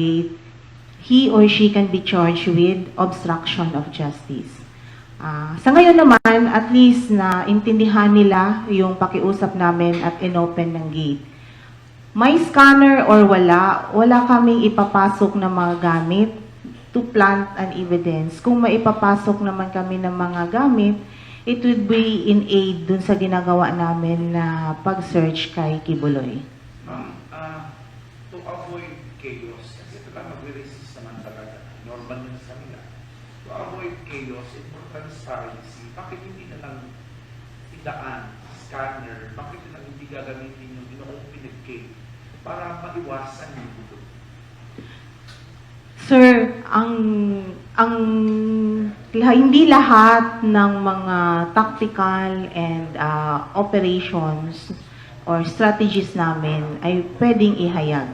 gate, he or she can be charged with obstruction of justice. Ah, sa ngayon naman, at least na intindihan nila yung pakiusap namin at inopen ng gate. May scanner or wala, wala kaming ipapasok na mga gamit to plant an evidence. Kung maipapasok naman kami ng mga gamit, it would be in aid dun sa ginagawa namin na pag-search kay Kibuloy. Ma'am, ah, to avoid chaos, kasi ito lang mag-resist naman talaga. Normal yun sa kanila. To avoid chaos and for transparency, bakit hindi na lang idaan, scanner, bakit na lang hindi gagamitin yung ino-open gate para maiwasan yung gulo? Sir, ang ang hindi lahat ng mga tactical and uh, operations or strategies namin ay pwedeng ihayag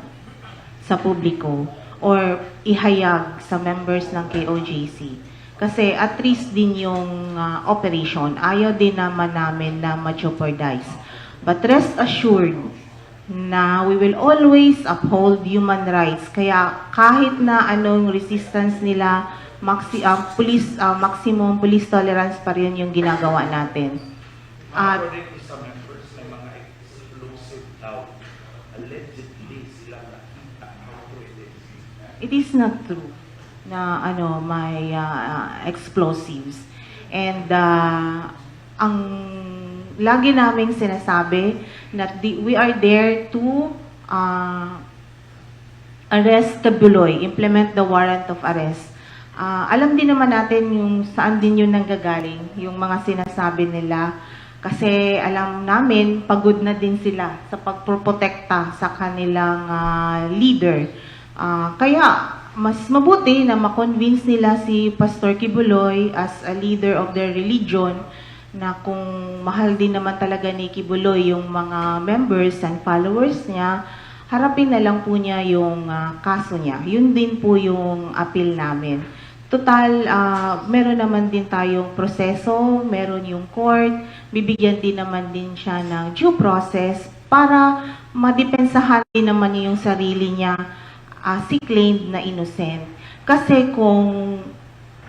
sa publiko or ihayag sa members ng KOJC. Kasi at risk din yung uh, operation. Ayaw din naman namin na ma-jeopardize. But rest assured, na we will always uphold human rights. Kaya kahit na anong resistance nila, maxi, ah, police, ah, maximum police tolerance pa rin yung ginagawa natin. At it is not true na ano may ah, explosives. And ah, ang lagi naming sinasabi na the- we are there to ah, arrest Tabuloy, implement the warrant of arrest. Ah, alam din naman natin yung saan din yun nanggagaling, yung mga sinasabi nila. Kasi alam namin, pagod na din sila sa pagprotekta sa kanilang ah, leader. Ah, kaya, mas mabuti na makonvince nila si Pastor Kibuloy as a leader of their religion na kung mahal din naman talaga ni Kibuloy yung mga members and followers niya, harapin na lang po niya yung ah, kaso niya. Yun din po yung appeal namin. Total, ah, meron naman din tayong proseso, meron yung court, bibigyan din naman din siya ng due process para madepensahan din naman niya yung sarili niya ah, si claimed na innocent. Kasi kung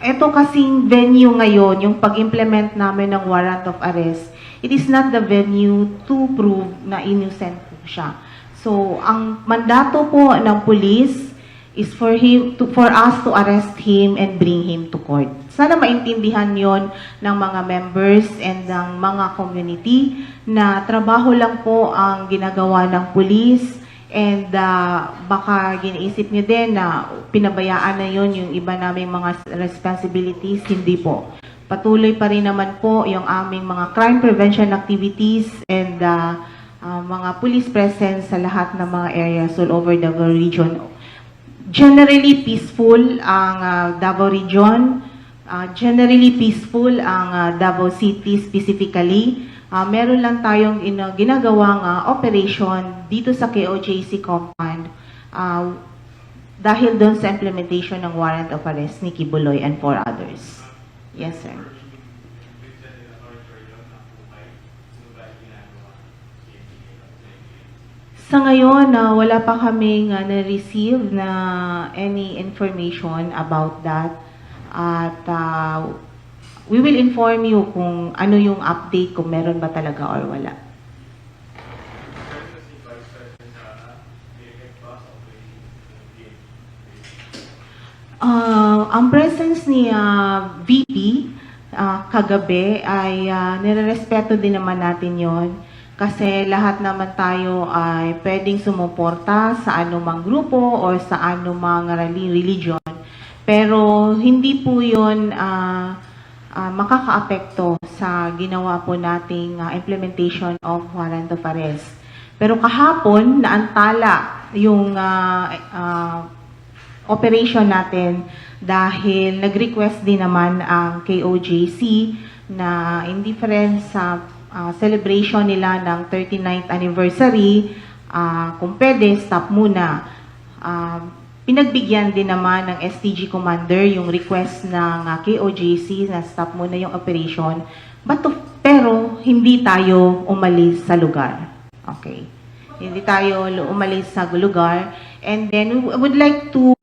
ito kasing venue ngayon, yung pag-implement namin ng warrant of arrest, it is not the venue to prove na innocent po siya. So, ang mandato po ng police is for him to for us to arrest him and bring him to court. Sana maintindihan 'yon ng mga members and ng mga community na trabaho lang po ang ginagawa ng police and ah, baka giniisip niyo din na pinabayaan na 'yon yung iba naming mga responsibilities, hindi po. Patuloy pa rin naman po yung aming mga crime prevention activities and ah, ah, mga police presence sa lahat ng mga areas all over the region generally peaceful ang ah, Davao region. Ah, generally peaceful ang ah, Davao City specifically. Ah, meron lang tayong ina- ginagawang ah, operation dito sa KOJC compound ah, dahil doon sa implementation ng warrant of arrest ni Kibuloy and four others. Yes, sir. Sa ngayon, na wala pa kaming ah, na-receive na any information about that. At ah, we will inform you kung ano yung update, kung meron ba talaga or wala. Ah, ang presence ni ah, VP ah, kagabi ay uh, nirerespeto din naman natin yon kasi lahat naman tayo ay pwedeng sumuporta sa anumang grupo or sa anumang reli- religion. Pero hindi po yon ah, ah, makakaapekto sa ginawa po nating ah, implementation of warrant of arrest. Pero kahapon, naantala yung ah, ah, operation natin dahil nag-request din naman ang KOJC na in difference sa ah, celebration nila ng 39th anniversary, ah, kung pwede, stop muna. Ah, pinagbigyan din naman ng STG Commander yung request ng ah, KOJC na stop muna yung operation. But pero hindi tayo umalis sa lugar. Okay. Hindi tayo umalis sa lugar. And then we would like to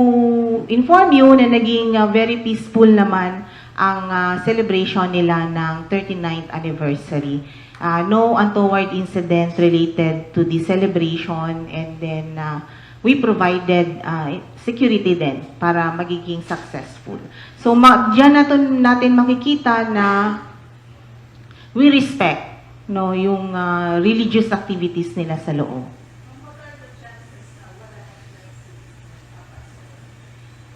inform you na naging uh, very peaceful naman ang uh, celebration nila ng 39th anniversary. Uh, no untoward incident related to the celebration and then uh, we provided uh, security din para magiging successful. So ma- diyan natin, natin makikita na we respect no yung uh, religious activities nila sa loob.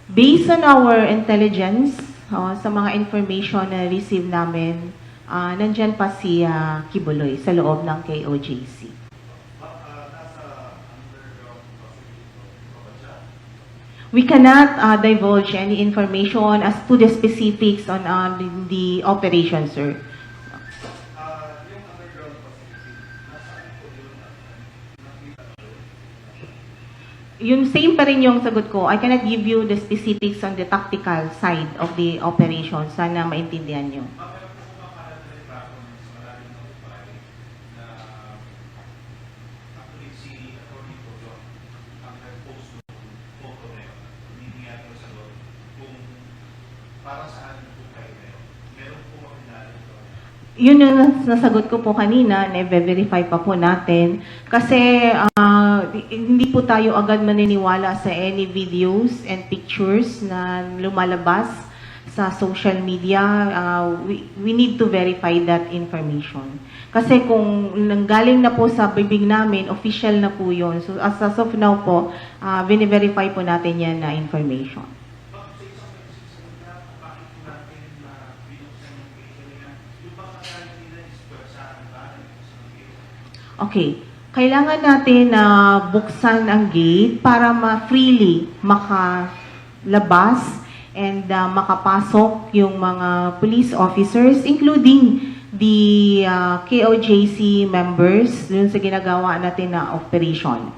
Based on our intelligence, uh, sa mga information na receive namin, uh, nandyan pa si uh, Kibuloy sa loob ng KOJC. We cannot uh, divulge any information as to the specifics on uh, the, the operation, sir. Yung same pa rin yung sagot ko. I cannot give you the specifics on the tactical side of the operation. Sana maintindihan nyo. para saan po kayo ngayon? Meron po kami narito. Yun yung nasagot ko po kanina, na-verify pa po natin. Kasi ah, hindi po tayo agad maniniwala sa any videos and pictures na lumalabas sa social media. Ah, we, we need to verify that information. Kasi kung nanggaling na po sa bibig namin, official na po yun. So as, of now po, uh, verify po natin yan na information. Bakit sa isang message sa mga bakit po natin na binuksan yung case nila? Yung bang akala nila is pwersahan ba ng isang case? Okay. Kailangan natin na buksan ang gate para ma-freely makalabas and uh, makapasok yung mga police officers including the uh, KOJC members dun sa ginagawa natin na operation.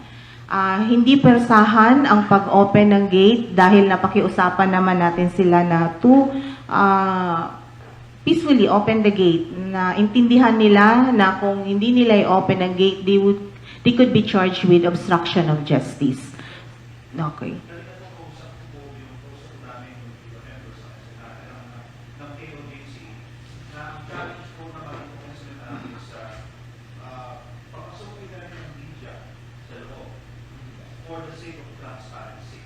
Ah, hindi persahan ang pag-open ng gate dahil napakiusapan naman natin sila na to ah, peacefully open the gate na intindihan nila na kung hindi nila i-open ang gate they would they could be charged with obstruction of justice. Okay. Talaga po kausap po yung kausap namin yung mga members ng Senado ng, ng KOJC na ang challenge po naman po ng Senado is uh, papasukin na rin ng media sa loob for the sake of transparency.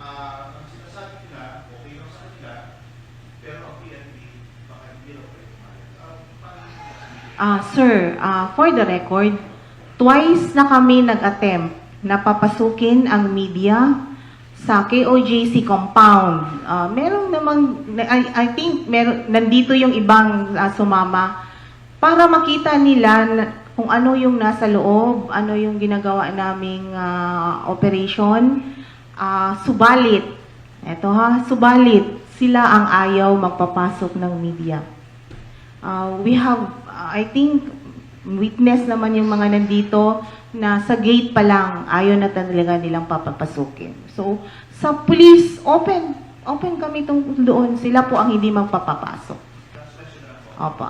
Ah, ang sinasabi nila, okay lang sa kanila, pero ang PNP, baka hindi raw kayo pumayag. Ah, paano yung sasabihin? Ah, sir, ah, for the record, twice na kami nag-attempt na papasukin ang media sa KOJC compound. Ah, meron namang, I, I think meron, nandito yung ibang ah, sumama para makita nila kung ano yung nasa loob, ano yung ginagawa naming ah, operation. Ah, subalit, eto ha, subalit, sila ang ayaw magpapasok ng media. Uh, we have, uh, I think, witness naman yung mga nandito na sa gate pa lang, ayaw na talaga nilang papapasukin. So, sa police, open. Open kami tung doon. Sila po ang hindi magpapapasok. Opo.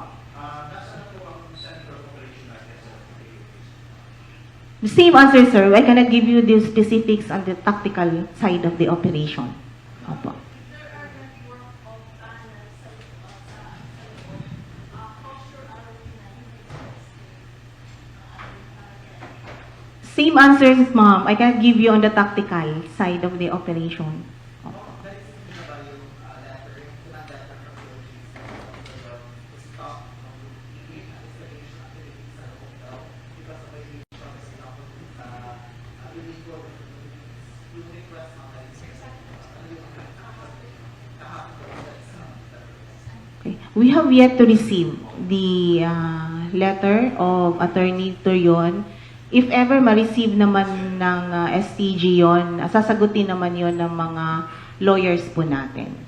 The same answer, sir. I cannot give you the specifics on the tactical side of the operation. Opo. Same answers, ma'am. I cannot give you on the tactical side of the operation. We have yet to receive the uh, letter of Attorney Torion. If ever ma-receive naman ng uh, STG yon, sasagutin naman yon ng mga lawyers po natin.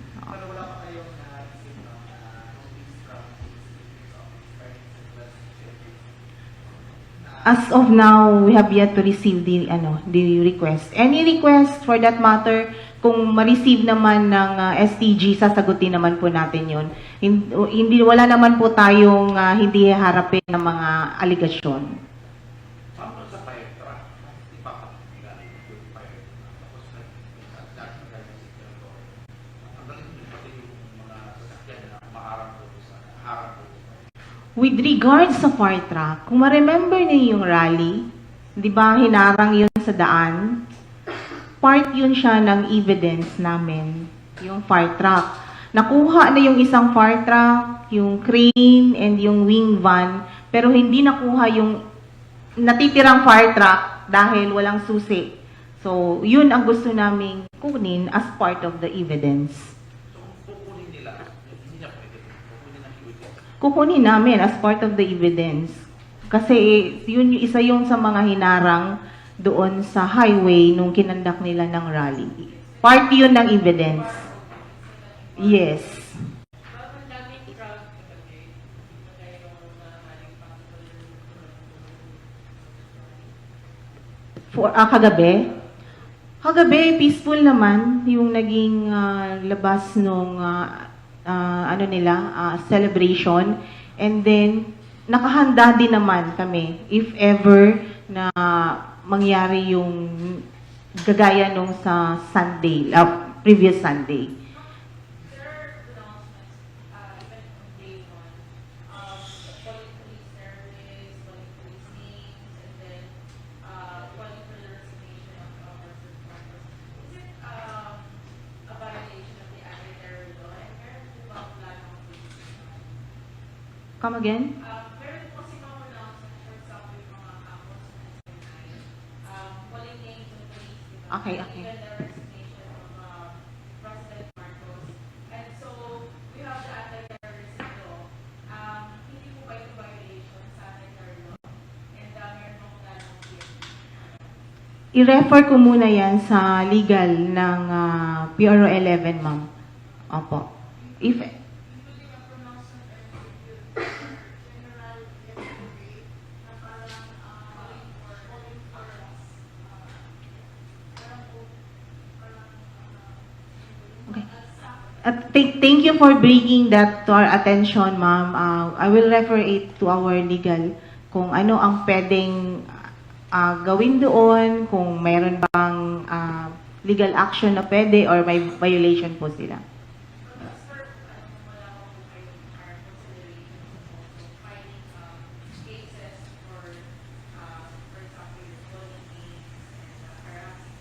As of now, we have yet to receive the ano, the request. Any request for that matter, kung ma-receive naman ng uh, STG, sasagutin naman po natin 'yon. Hin- Hindi wala naman po tayong uh, hindi harapin ng mga aligasyon. With regards sa fire truck, kung ma-remember niyo yung rally, di ba hinarang yun sa daan, part yun siya ng evidence namin, yung fire truck. Nakuha na yung isang fire truck, yung crane, and yung wing van, pero hindi nakuha yung natitirang fire truck dahil walang susi. So, yun ang gusto naming kunin as part of the evidence. Kukunin namin as part of the evidence. Kasi yun yung isa yung sa mga hinarang doon sa highway nung kinandak nila ng rally. Part yun ng evidence. Yes. For, ah, kagabi? Kagabi, peaceful naman yung naging ah, labas nung ah, ah, ano nila, ah, celebration. And then, nakahanda din naman kami if ever na mangyari yung gagaya nung sa Sunday, ah, previous Sunday. There are announcements, uh, even from day one, um, calling police service, calling police names, and then, uh, calling for the resignation of officers and members. Is it, um, a violation of the anti-terror law? And meron po ba ang plano ng police? Come again? Um, meron po kasi mga announcement, for example, yung mga campus na SNI, um, calling names of police, di ba? Okay, okay. Even the resignation of, um, President Marcos. And so, we have the anti-terrorism law. Um, hindi po ba ito violation sa anti-terror law? And, uh, meron po plano ng PNP. I-refer ko muna yan sa legal ng ah, PRO 11, ma'am. Opo. If, Including a pronouncement and review, General yesterday, na parang, uh, calling for, calling for us. Uh, parang po, parang, uh, Okay. At thank, thank for bringing that to our attention, ma'am. Uh, I will refer it to our legal kung ano ang pwedeng uh, gawin doon, kung mayroon bang uh, legal action na pwede or may violation po sila. But as for, ano, wala ko po kayo our considerations of also filing um, cases for, uh, for example, your bullying names and uh, harassing.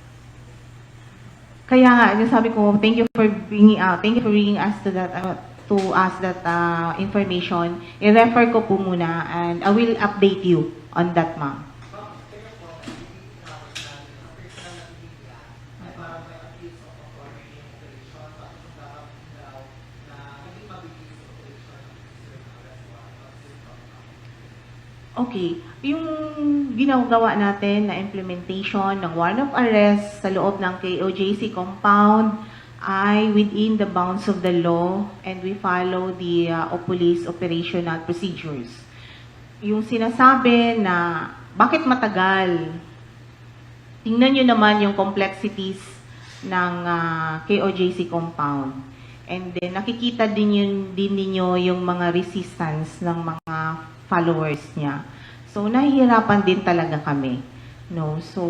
Kaya nga, yung sabi ko, thank you for bringing uh, thank you for bringing us to that uh, to us that uh, information. I-refer ko po muna and I will update you on that, ma'am. Okay, yung ginagawa natin na implementation ng warrant of arrest sa loob ng KOJC compound ay within the bounds of the law and we follow the uh, o police operational procedures. Yung sinasabi na bakit matagal? Tingnan nyo naman yung complexities ng uh, KOJC compound. And then nakikita din yun din ninyo yung mga resistance ng mga followers niya. So nahihirapan din talaga kami. No, so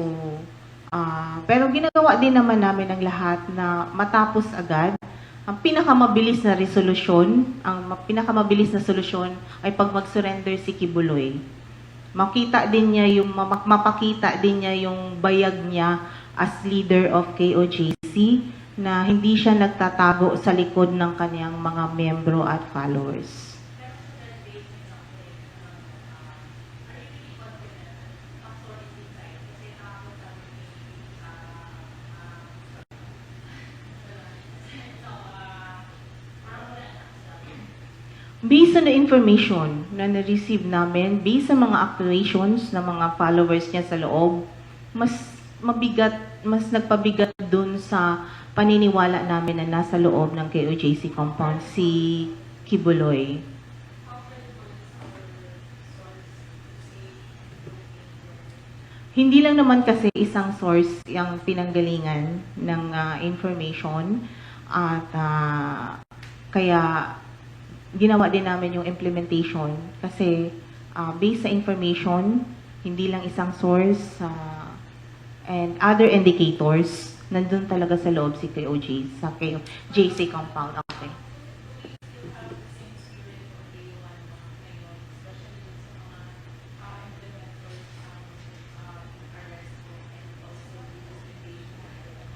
ah, pero ginagawa din naman namin ang lahat na matapos agad. Ang pinakamabilis na resolusyon, ang ma- pinakamabilis na solusyon ay pag mag-surrender si Kibuloy. Makita din niya yung ma- mapakita din niya yung bayag niya as leader of KOJC na hindi siya nagtatago sa likod ng kanyang mga membro at followers. Based on the information na na-receive namin, based sa mga activations ng mga followers niya sa loob, mas mabigat, mas nagpabigat dun sa paniniwala namin na nasa loob ng KOJC compound si Kibuloy. Hindi lang naman kasi isang source yung pinanggalingan ng ah, information at ah, kaya ginawa din namin yung implementation kasi uh, based sa information, hindi lang isang source uh, and other indicators, nandun talaga sa loob si KOJ, sa KOJC compound. Okay.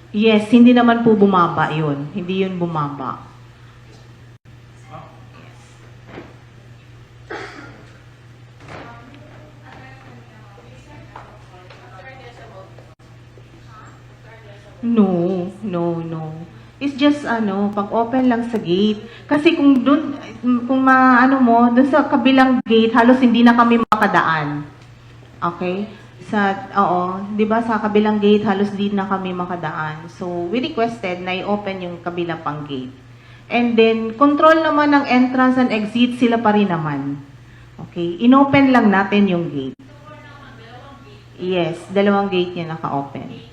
Yes, hindi naman po bumaba yun. Hindi yun bumaba. No, no, no. It's just ano, pag open lang sa gate. Kasi kung dun, kung maano mo, dun sa kabilang gate, halos hindi na kami makadaan. Okay? Sa, oo, di ba sa kabilang gate, halos di na kami makadaan. So, we requested na i-open yung kabilang pang gate. And then, control naman ng entrance and exit, sila pa rin naman. Okay? Inopen lang natin yung gate. Yes, dalawang gate niya naka-open.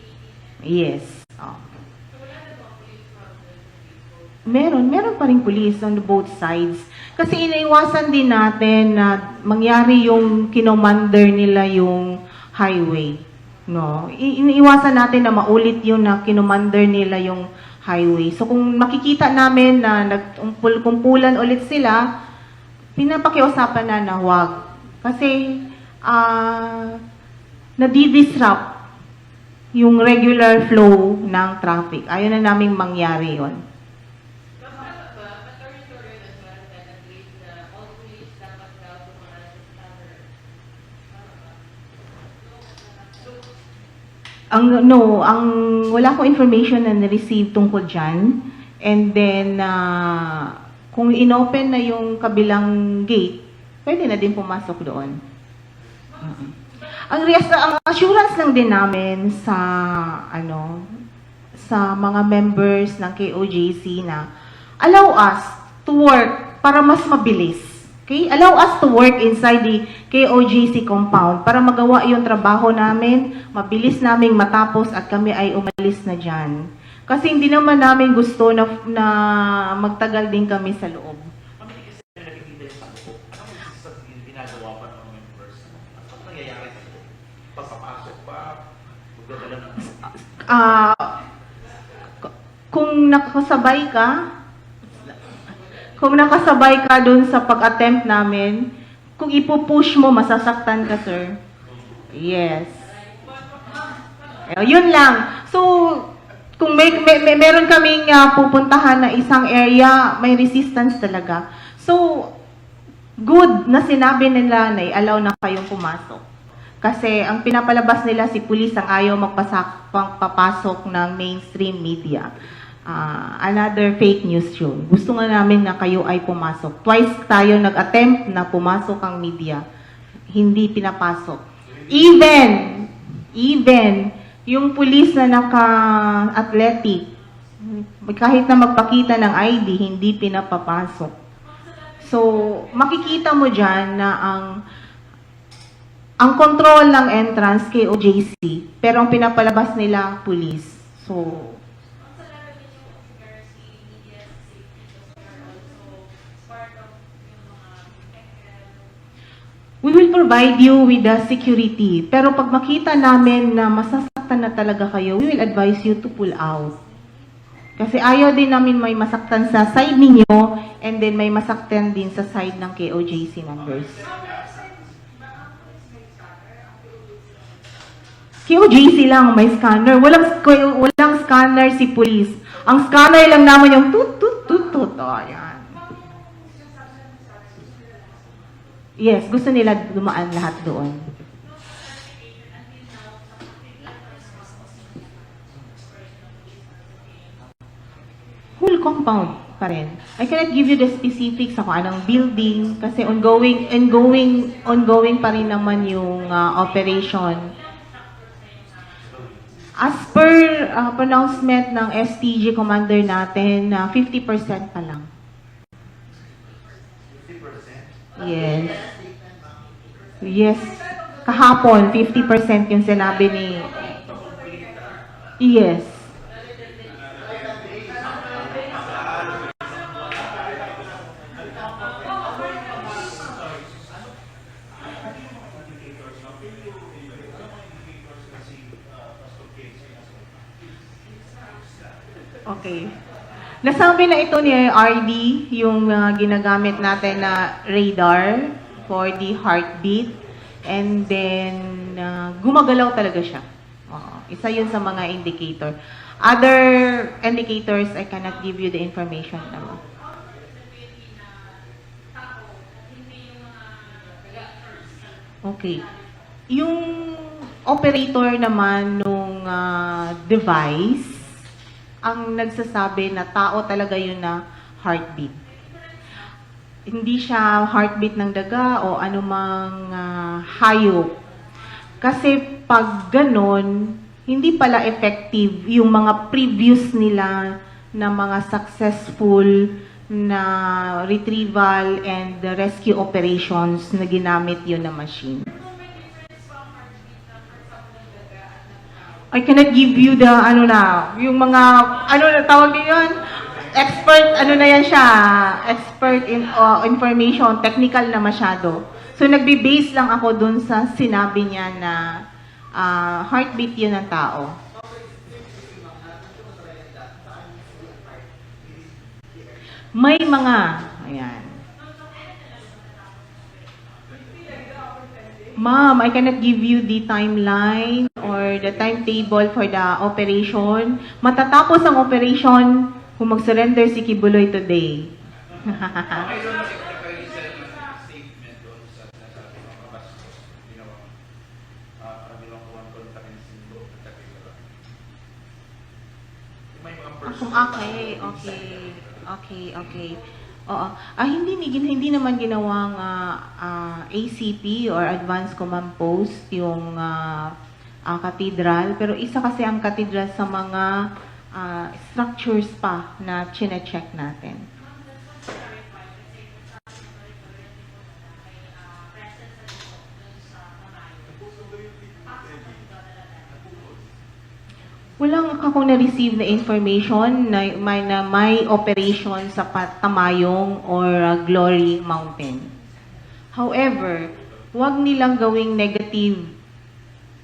Yes. Oh. Meron, meron pa rin police on both sides. Kasi iniiwasan din natin na mangyari yung kinomander nila yung highway. No? Iniiwasan natin na maulit yun na kinomander nila yung highway. So kung makikita namin na nagkumpul-kumpulan ulit sila, pinapakiusapan na na huwag. Kasi ah nadi-disrupt yung regular flow ng traffic. Ayaw na naming mangyari yon. Uh. Ang no, ang wala akong information na na-receive tungkol diyan. And then ah, kung inopen na yung kabilang gate, pwede na din pumasok doon. Mm. Ang rest, ang assurance lang din namin sa ano sa mga members ng KOJC na allow us to work para mas mabilis. Okay? Allow us to work inside the KOJC compound para magawa yung trabaho namin, mabilis naming matapos at kami ay umalis na dyan. Kasi hindi naman namin gusto na, na magtagal din kami sa loob. Ma'am, hindi kasi nakikita yung sa loob. Ano sa ginagawa pa ng mga members? Ano nangyayari sa loob? Pagpapasok ba? K- kung nakasabay ka, kung nakasabay ka dun sa pag-attempt namin, kung ipupush mo, masasaktan ka, sir. Yes. Eh, yun lang. So, kung may, may, may- meron kaming ah, pupuntahan na isang area, may resistance talaga. So, good na sinabi nila na i-allow na kayong pumasok. Kasi ang pinapalabas nila si pulis ang ayaw magpasak, ng mainstream media. Ah, another fake news yun. Gusto nga namin na kayo ay pumasok. Twice tayo nag-attempt na pumasok ang media. Hindi pinapasok. Even, even, yung pulis na naka-athletic, kahit na magpakita ng ID, hindi pinapapasok. So, makikita mo dyan na ang ang control ng entrance kay OJC, pero ang pinapalabas nila, police. So, we will provide you with the security. Pero pag makita namin na masasaktan na talaga kayo, we will advise you to pull out. Kasi ayaw din namin may masaktan sa side ninyo and then may masaktan din sa side ng KOJC members. QJC lang may scanner. Walang walang scanner si police. Ang scanner lang naman yung tut tut tut tut. Oh, ayan. Yes, gusto nila dumaan lahat doon. Whole compound pa rin. I cannot give you the specifics sa kung anong building kasi ongoing ongoing ongoing pa rin naman yung ah, operation. As per ah, pronouncement ng STG commander natin, na 50% pa lang. 50%? Yes. Yes. Kahapon, 50% yung sinabi ni... Yes. Okay. Nasabi na ito ni RD, yung uh, ginagamit natin na radar for the heartbeat. And then, uh, gumagalaw talaga siya. Oo. isa yun sa mga indicator. Other indicators, I cannot give you the information naman. Okay. Yung operator naman nung ah, device, ang nagsasabi na tao talaga yun na heartbeat. Hindi siya heartbeat ng daga o anumang ah, hayop. Kasi pag ganon, hindi pala effective yung mga previous nila na mga successful na retrieval and rescue operations na ginamit yun na machine. I cannot give you the ano na, yung mga ano na tawag din yun? Expert ano na yan siya, expert in uh, information, technical na masyado. So nagbe-base lang ako dun sa sinabi niya na ah, heartbeat yun ng tao. May mga, ayan. Ma'am, I cannot give you the timeline or the timetable for the operation. Matatapos ang operation kung mag-surrender si Kibuloy today. Okay doon technically sa statement doon sa sinasabi ng kabastos, ginawa kabilang kuwan kontakin sindo at takila. May mga personal. Okay, okay. Okay, okay. Oo. Ah, hindi, hindi, naman ginawang ah, ah, ACP or Advanced Command Post yung ah, ah, cathedral. Pero isa kasi ang cathedral sa mga ah, structures pa na chine-check natin. Walang akong na-receive na information na may, na may operation sa Pa- Tamayong or uh, Glory Mountain. However, huwag nilang gawing negative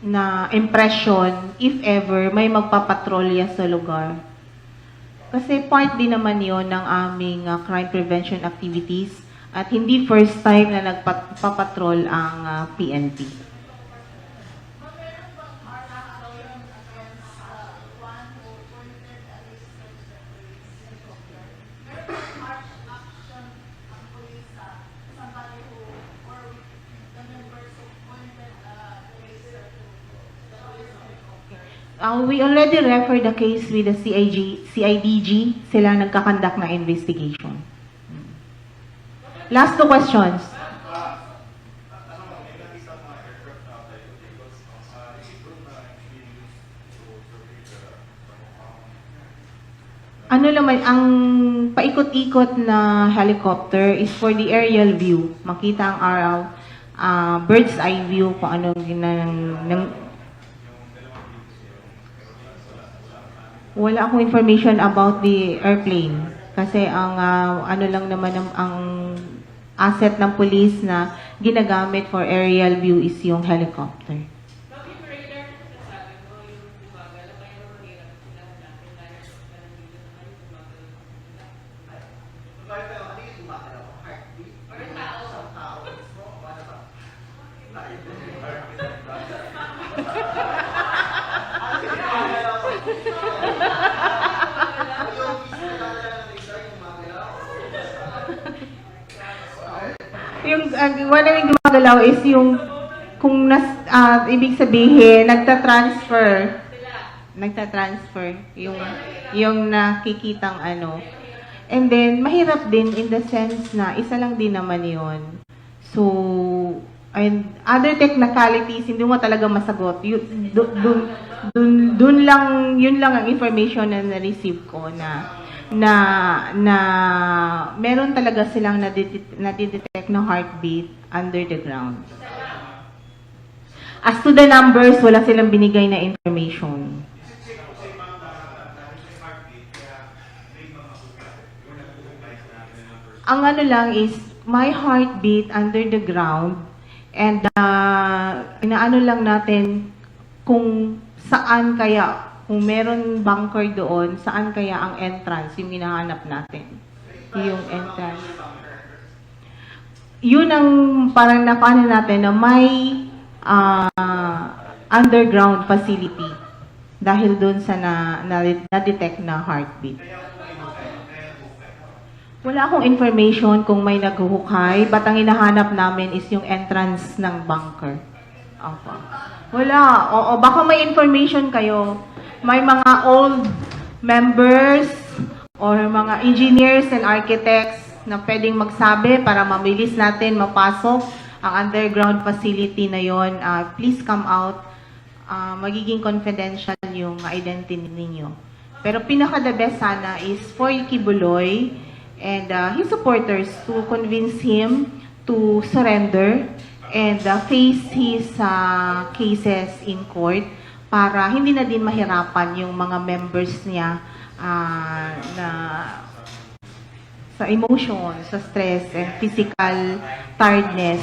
na impression if ever may magpapatrolya sa lugar. Kasi part din naman yon ng aming uh, crime prevention activities at hindi first time na nagpapatrol ang uh, PNP. Uh, we already referred the case with the CIG, CIDG. Sila nagkakandak na investigation. Last two questions. Ano naman, ang paikot-ikot na helicopter is for the aerial view. Makita ang araw, ah, bird's eye view kung ano ginang, ng, Wala akong information about the airplane. Kasi ang ah, ano lang naman ang, ang asset ng police na ginagamit for aerial view is yung helicopter. Bakit radar na sinasabi mo yung bumagal, ang kaya mahirap sila hanapin dahil sa ganun dito na kayo bumagal. Or tao. Yung uh, wala yung gumagalaw is yung kung nas, ah, ibig sabihin, nagta-transfer. Nagta-transfer. Yung, yung nakikitang ano. And then, mahirap din in the sense na isa lang din naman yon So, and other technicalities, hindi mo talaga masagot. Yun, dun, dun, dun, dun lang, yun lang ang information na na-receive ko na na na meron talaga silang nadidetect, nadidetect na heartbeat under the ground. As to the numbers, wala silang binigay na information. Ang ano lang is, my heartbeat under the ground and uh, inaano lang natin kung saan kaya, kung meron bunker doon, saan kaya ang entrance, yung hinahanap natin. Yung entrance. Yun ang parang napaano natin na may ah, underground facility dahil dun sa na, na, na-detect na heartbeat. Wala akong information kung may naghuhukay, but ang hinahanap namin is yung entrance ng bunker. Opo. Wala. Oo, baka may information kayo. May mga old members or mga engineers and architects na pwedeng magsabi para mabilis natin mapasok ang underground facility na yon. Ah, please come out. Ah, magiging confidential yung identity ninyo. Pero pinaka-the best sana is for Kibuloy and uh, his supporters to convince him to surrender and uh, face his uh, cases in court para hindi na din mahirapan yung mga members niya ah, na sa emotion, sa stress, and physical tiredness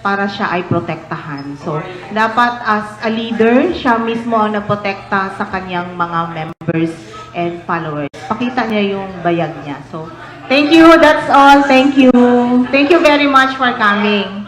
para siya ay protektahan. So, dapat as a leader, siya mismo ang naprotekta sa kanyang mga members and followers. Pakita niya yung bayag niya. So, thank you. That's all. Thank you. Thank you very much for coming.